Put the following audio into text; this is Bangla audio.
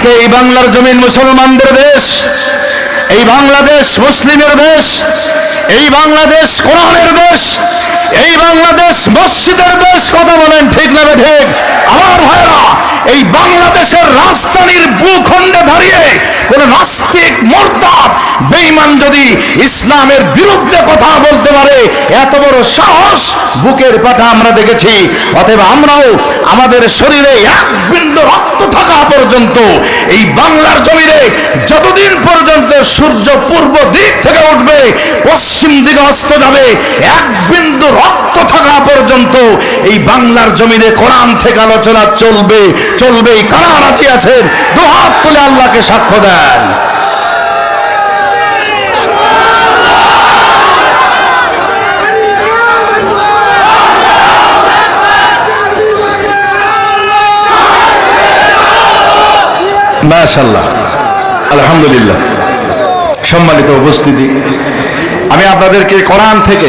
আজকে এই বাংলার জমিন মুসলমানদের দেশ, এই বাংলাদেশ মুসলিমের দেশ, এই বাংলাদেশ কোরআনের দেশ, এই বাংলাদেশ মসজিদের দেশ, কথা বলেন ঠিক না ঠিক? আমার ভাইরা, এই বাংলাদেশের রাজধানীর ভূখণ্ডে দাঁড়িয়ে কোন নাস্তিক, মোরতাদ, বেঈমান যদি ইসলামের বিরুদ্ধে কথা বলতে পারে, এত বড় সাহস বুকের পাটা আমরা দেখেছি। অতএব আমরাও আমাদের শরীরে এক বিন্দু রক্ত থাকা পর্যন্ত, এই বাংলার জমিনে যতদিন পর্যন্ত সূর্য পূর্ব দিক থেকে উঠবে, পশ্চিম দিকে অস্ত যাবে, এক বিন্দু রক্ত থাকা পর্যন্ত এই বাংলার জমিনে কোরআন থেকে আলোচনা চলবে, চলবেই। কারা রাজি আছেন? দু হাত তুলে আল্লাহকে সাক্ষ্য দেন। মাশাল্লাহ আলহামদুলিল্লাহ। সম্মানিত উপস্থিতি। আমি আপনাদেরকে কোরআন থেকে